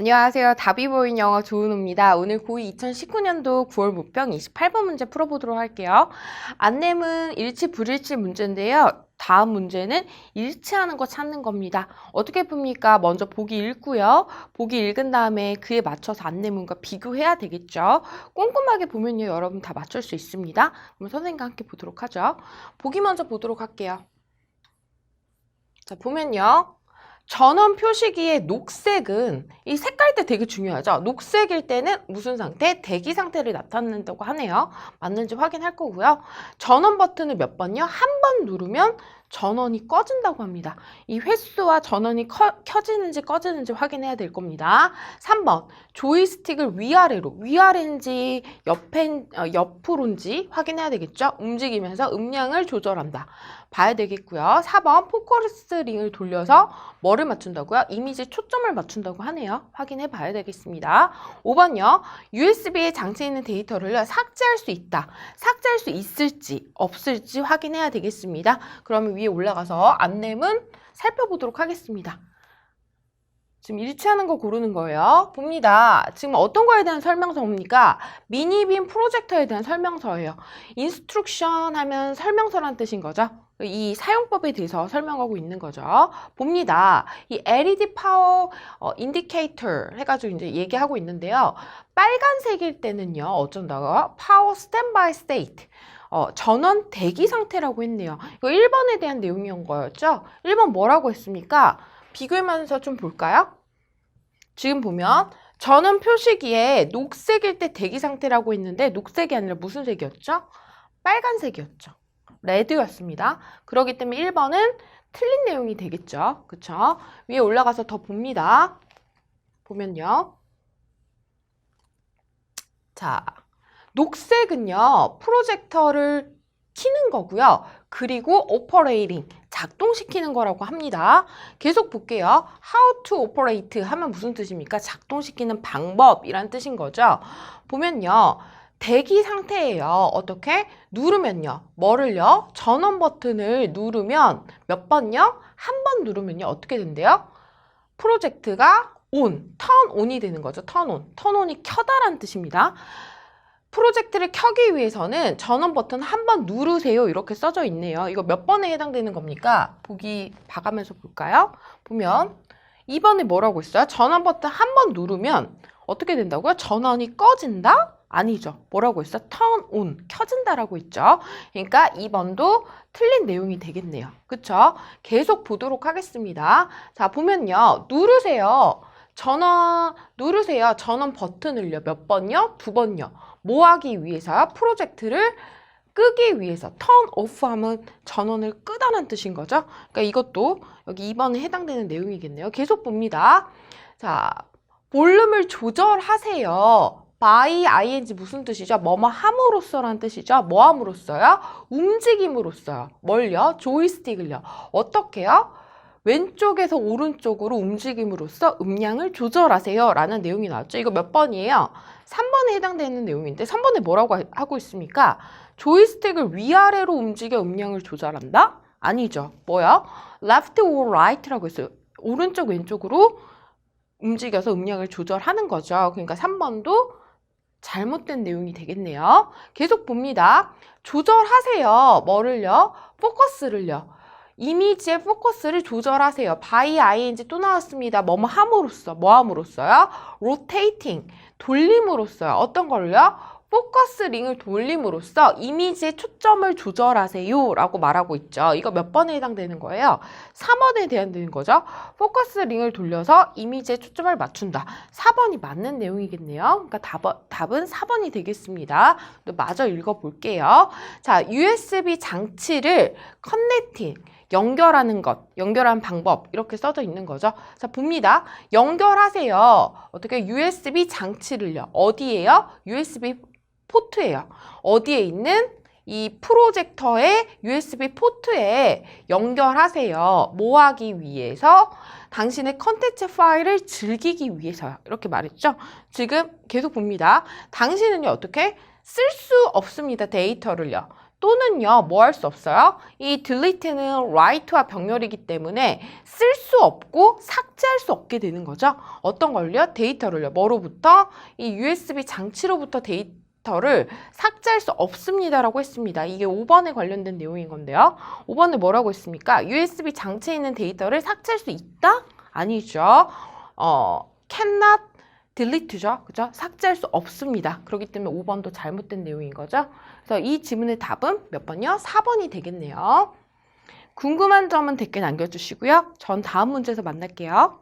안녕하세요. 다비보인 영어 조은호입니다. 오늘 고2 2019년도 9월 모평 28번 문제 풀어보도록 할게요. 안내문 일치 불일치 문제인데요. 다음 문제는 일치하는 거 찾는 겁니다. 어떻게 풉니까? 먼저 보기 읽고요. 보기 읽은 다음에 그에 맞춰서 안내문과 비교해야 되겠죠. 꼼꼼하게 보면요. 여러분 다 맞출 수 있습니다. 그럼 선생님과 함께 보도록 하죠. 보기 먼저 보도록 할게요. 자, 보면요. 전원 표시기의 녹색은 이 색깔 때 되게 중요하죠. 녹색일 때는 무슨 상태? 대기 상태를 나타낸다고 하네요. 맞는지 확인할 거고요. 전원 버튼을 몇 번요? 한 번 누르면 전원이 꺼진다고 합니다. 이 횟수와 전원이 커- 켜지는지 꺼지는지 확인해야 될 겁니다. 3번 조이스틱을 위아래로 위아래인지 옆에 어, 옆으로인지 확인해야 되겠죠. 움직이면서 음량을 조절한다. 봐야 되겠고요. 4번 포커스 링을 돌려서 뭐를 맞춘다고요? 이미지 초점을 맞춘다고 하네요. 확인해 봐야 되겠습니다. 5번요. USB에 장치에 있는 데이터를 삭제할 수 있다. 삭제할 수 있을지 없을지 확인해야 되겠습니다. 그러면 위에 올라가서 안내문 살펴보도록 하겠습니다. 지금 일치하는 거 고르는 거예요. 봅니다. 지금 어떤 거에 대한 설명서입니까? 미니빔 프로젝터에 대한 설명서예요. 인스트럭션 하면 설명서란 뜻인 거죠. 이 사용법에 대해서 설명하고 있는 거죠. 봅니다. 이 LED 파워 어, 인디케이터 해가지고 이제 얘기하고 있는데요. 빨간색일 때는요, 어쩐다고? 파워 스탠바이 스테이트. 어, 전원 대기 상태라고 했네요. 이거 1번에 대한 내용이온 거였죠? 1번 뭐라고 했습니까? 비교하면서 좀 볼까요? 지금 보면 전원 표시기에 녹색일 때 대기 상태라고 했는데 녹색이 아니라 무슨 색이었죠? 빨간색이었죠. 레드였습니다. 그렇기 때문에 1번은 틀린 내용이 되겠죠. 그쵸? 위에 올라가서 더 봅니다. 보면요. 자, 녹색은요, 프로젝터를 키는 거고요. 그리고 오퍼레이팅, 작동시키는 거라고 합니다. 계속 볼게요. How to operate 하면 무슨 뜻입니까? 작동시키는 방법이란 뜻인 거죠. 보면요. 대기 상태예요. 어떻게? 누르면요. 뭐를요? 전원 버튼을 누르면 몇 번요? 한 번 누르면요. 어떻게 된대요? 프로젝트가 온, 턴 온이 되는 거죠. 턴 온. 턴 온이 켜다란 뜻입니다. 프로젝트를 켜기 위해서는 전원 버튼 한 번 누르세요. 이렇게 써져 있네요. 이거 몇 번에 해당되는 겁니까? 보기 봐가면서 볼까요? 보면 2번에 뭐라고 있어요? 전원 버튼 한 번 누르면 어떻게 된다고요? 전원이 꺼진다? 아니죠. 뭐라고 있어? turn on, 켜진다라고 있죠. 그러니까 2번도 틀린 내용이 되겠네요. 그쵸? 계속 보도록 하겠습니다. 자, 보면요. 누르세요. 전원, 누르세요. 전원 버튼을요. 몇 번요? 두 번요. 뭐 하기 위해서요? 프로젝트를 끄기 위해서 turn off 하면 전원을 끄다는 뜻인 거죠. 그러니까 이것도 여기 2번에 해당되는 내용이겠네요. 계속 봅니다. 자, 볼륨을 조절하세요. by ing 무슨 뜻이죠? 뭐뭐 함으로써라는 뜻이죠. 뭐 함으로써요? 움직임으로써요. 뭘요? 조이스틱을요. 어떻게요? 왼쪽에서 오른쪽으로 움직임으로써 음량을 조절하세요. 라는 내용이 나왔죠. 이거 몇 번이에요? 3번에 해당되는 내용인데 3번에 뭐라고 하- 하고 있습니까? 조이스틱을 위아래로 움직여 음량을 조절한다? 아니죠. 뭐야? left or right라고 했어요. 오른쪽 왼쪽으로 움직여서 음량을 조절하는 거죠. 그러니까 3번도 잘못된 내용이 되겠네요. 계속 봅니다. 조절하세요. 뭐를요? 포커스를요. 이미지의 포커스를 조절하세요. by ing 또 나왔습니다. 뭐뭐 함으로써, 뭐 함으로써요? rotating, 돌림으로써요. 어떤 걸요? 포커스 링을 돌림으로써 이미지의 초점을 조절하세요. 라고 말하고 있죠. 이거 몇 번에 해당되는 거예요? 3번에 해당되는 거죠. 포커스 링을 돌려서 이미지의 초점을 맞춘다. 4번이 맞는 내용이겠네요. 그러니까 답은, 답은 4번이 되겠습니다. 또 마저 읽어볼게요. 자, USB 장치를 커넥팅, 연결하는 것, 연결하는 방법 이렇게 써져 있는 거죠. 자, 봅니다. 연결하세요. 어떻게 USB 장치를요. 어디에요? USB 포트예요. 어디에 있는 이 프로젝터의 USB 포트에 연결하세요. 뭐 하기 위해서? 당신의 컨텐츠 파일을 즐기기 위해서요. 이렇게 말했죠. 지금 계속 봅니다. 당신은요, 어떻게? 쓸 수 없습니다. 데이터를요. 또는요, 뭐 할 수 없어요? 이 delete는 write와 병렬이기 때문에 쓸 수 없고 삭제할 수 없게 되는 거죠. 어떤 걸요? 데이터를요. 뭐로부터? 이 USB 장치로부터 데이터 를 삭제할 수 없습니다라고 했습니다. 이게 5번에 관련된 내용인 건데요. 5번에 뭐라고 했습니까? USB 장치에 있는 데이터를 삭제할 수 있다? 아니죠. 어, cannot delete죠. 그죠? 삭제할 수 없습니다. 그렇기 때문에 5번도 잘못된 내용인 거죠. 그래서 이 지문의 답은 몇 번이요? 4번이 되겠네요. 궁금한 점은 댓글 남겨주시고요. 전 다음 문제에서 만날게요.